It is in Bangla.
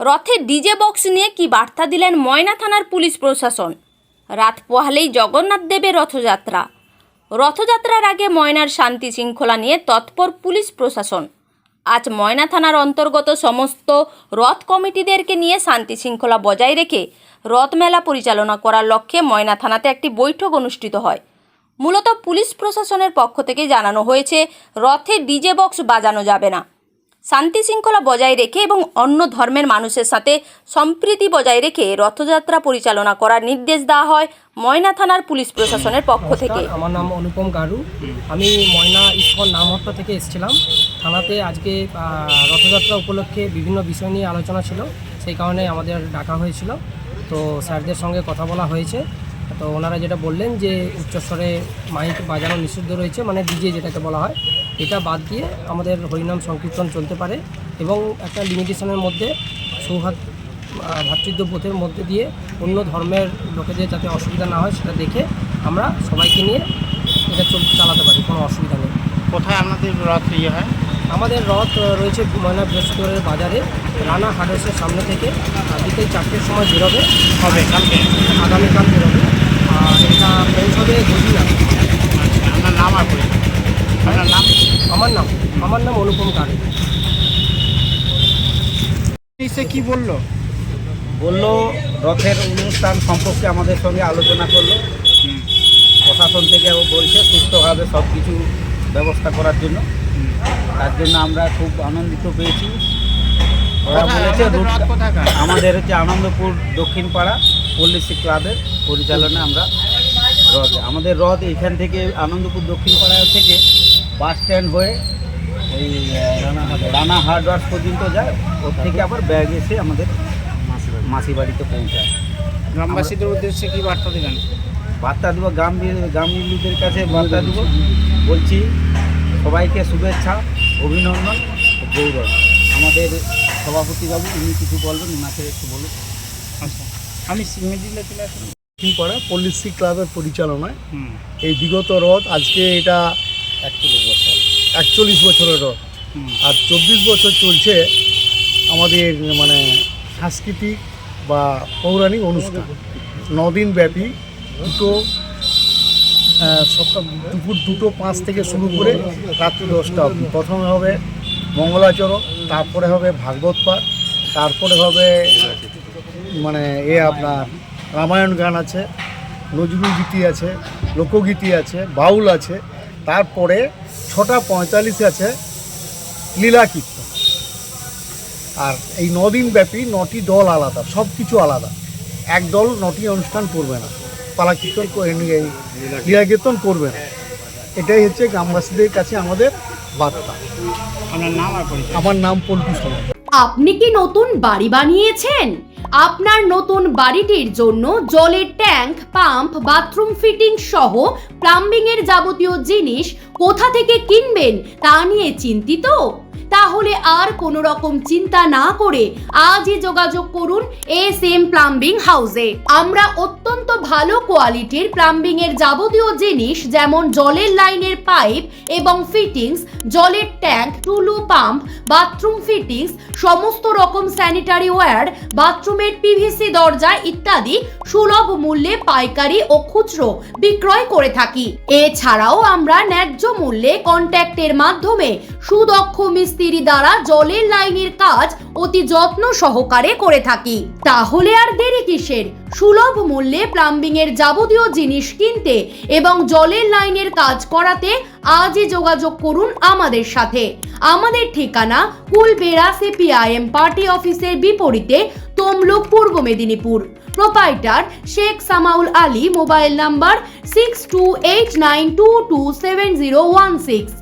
রথে ডিজে বক্স নিয়ে কি বার্তা দিলেন ময়না থানার পুলিশ প্রশাসন? রাত পোহালেই জগন্নাথ দেবের রথযাত্রা। রথযাত্রার আগে ময়নার শান্তি শৃঙ্খলা নিয়ে তৎপর পুলিশ প্রশাসন। আজ ময়না থানার অন্তর্গত সমস্ত রথ কমিটিদেরকে নিয়ে শান্তি শৃঙ্খলা বজায় রেখে রথমেলা পরিচালনা করার লক্ষ্যে ময়না থানাতে একটি বৈঠক অনুষ্ঠিত হয়। মূলত পুলিশ প্রশাসনের পক্ষ থেকে জানানো হয়েছে, রথে ডিজে বক্স বাজানো যাবে না। শান্তি শৃঙ্খলা বজায় রেখে এবং অন্য ধর্মের মানুষের সাথে সম্প্রীতি বজায় রেখে রথযাত্রা পরিচালনা করার নির্দেশ দেওয়া হয় ময়না থানার পুলিশ প্রশাসনের পক্ষ থেকে। আমার নাম অনুপম গারু। আমি ময়না ইস্কন নামহট্টা থেকে এসেছিলাম। থানাতে আজকে রথযাত্রা উপলক্ষে বিভিন্ন বিষয় নিয়ে আলোচনা ছিল। সেই কারণে আমাদের ডাকা হয়েছিল। তো স্যারদের সঙ্গে কথা বলা হয়েছে। তো ওনারা যেটা বললেন যে উচ্চস্বরে মাইক বাজানো নিষিদ্ধ রয়েছে মানে ডিজে যেটাকে বলা হয়। এটা বাদ দিয়ে আমাদের হরিনাম সংকীর্তন চলতে পারে এবং একটা লিমিটেশনের মধ্যে সৌহার্দ আহ, ভ্রাতৃত্ববোধের মধ্যে দিয়ে অন্য ধর্মের লোকেদের যাতে অসুবিধা না হয় সেটা দেখে আমরা সবাইকে নিয়ে এটা চল চালাতে পারি কোনো অসুবিধা নেই। কোথায় আপনাদের রথ ইয়ে হয়? আমাদের রথ রয়েছে ময়না বৃহস্পতিবারের বাজারে রানা হার্ডসের সামনে থেকে বিকেল চারটের সময় বেরোবে। হবে কালকে? আগামীকাল বেরোবে। আর এটা পৌঁছবে গদিনা আচ্ছা আপনার নাম আর পরিচয় আপনার নাম আমার নাম আমার নাম অনুপম কারে সে কি বলল? বলল রথের অনুষ্ঠান সম্পর্কে আমাদের সঙ্গে আলোচনা করল। প্রশাসন থেকে ও বলছে সুস্থভাবে সব কিছু ব্যবস্থা করার জন্য। তার জন্য আমরা খুব আনন্দিত পেয়েছি। ওরা বলেছে? আমাদের হচ্ছে আনন্দপুর দক্ষিণ পাড়া পল্লিশ্রী ক্লাবের পরিচালনায় আমরা রথ আমাদের রথ এখান থেকে আনন্দপুর দক্ষিণ পাড়া থেকে বাস স্ট্যান্ড হয়ে এই রানা হার্ডওয়ার্স পর্যন্ত যায় ওর থেকে আবার ব্যাগ এসে আমাদের মাসি বাড়িতে পৌঁছায়। গ্রামবাসীদের উদ্দেশ্যে কি বার্তা দেবেন? বার্তা দেবো গ্রাম গ্রামীণদের কাছে বার্তা দেবো। বলছি সবাইকে শুভেচ্ছা অভিনন্দন গৌরব আমাদের সভাপতিবাবু উনি কিছু বলবেন ওনাকে একটু বলুন। আচ্ছা। আমি মিডিলে চলে আসুন দক্ষিণপাড়া পল্লিশ্রী ক্লাবের পরিচালনায়। এই বিগত রথ আজকে এটা একচল্লিশ বছর একচল্লিশ বছরের রথ আর চব্বিশ বছর চলছে আমাদের মানে সাংস্কৃতিক বা পৌরাণিক অনুষ্ঠান। নদিন ব্যাপী দুটো সকাল দুপুর দুটো পাঁচ থেকে শুরু করে রাত্রি দশটা অবধি। প্রথমে হবে মঙ্গলাচরণ তারপরে হবে ভাগবত পাঠ তারপরে হবে মানে এ আপনার রামায়ণ গান আছে নজরুল গীতি আছে লোকগীতি আছে বাউল আছে তারপরে ছটা পঁয়তাল্লিশে আছে লীলা কীর্তন। আর এই নদিন ব্যাপী নটি দল আলাদা সব কিছু আলাদা। এক দল নটি অনুষ্ঠান করবে না। পালা কীর্তন লীলা কীর্তন করবে না। এটাই হচ্ছে গ্রামবাসীদের কাছে আমাদের বার্তা। আমার নাম পল্টু সমাজ আপনি কি নতুন বাড়ি বানিয়েছেন? আপনার নতুন বাড়িটির জন্য জলের ট্যাঙ্ক, পাম্প, বাথরুম ফিটিং সহ প্লাম্বিং এর যাবতীয় জিনিস কোথা থেকে কিনবেন তা নিয়ে চিন্তিত? তাহলে আর কোনো রকম চিন্তা না করে আজই যোগাযোগ করুন এস এম প্লাম্বিং হাউসে। আমরা অত্যন্ত ভালো কোয়ালিটির প্লাম্বিং এর যাবতীয় জিনিস যেমন জলের লাইনের পাইপ এবং ফিটিংস, জলের tank, Tullu pump, bathroom fittings, সমস্ত রকম স্যানিটারি ওয়্যার, বাথরুমের পিভিসি দরজা ইত্যাদি সুলভ মূল্যে পাইকারি ও খুচরো বিক্রয় করে থাকি। এছাড়াও আমরা ন্যায্য মূল্যে কন্ট্যাক্টের মাধ্যমে সুদক্ষ মিস্ত্রি দ্বারা জলের লাইনের কাজ অতি যত্ন সহকারে করে থাকি। তাহলে আর দেরি কিসের? সুলভ মূল্যে প্লাম্বিং এর যাবতীয় জিনিস কিনতে এবং জলের লাইনের কাজ করাতে আজই যোগাযোগ করুন আমাদের সাথে। আমাদের ঠিকানা কুলবেড়া সিপিআইএম পার্টি অফিসের বিপরীতে Tamluk Purba Medinipur. Proprietor Sheikh Samaul Ali mobile number six two eight nine two two seven zero one six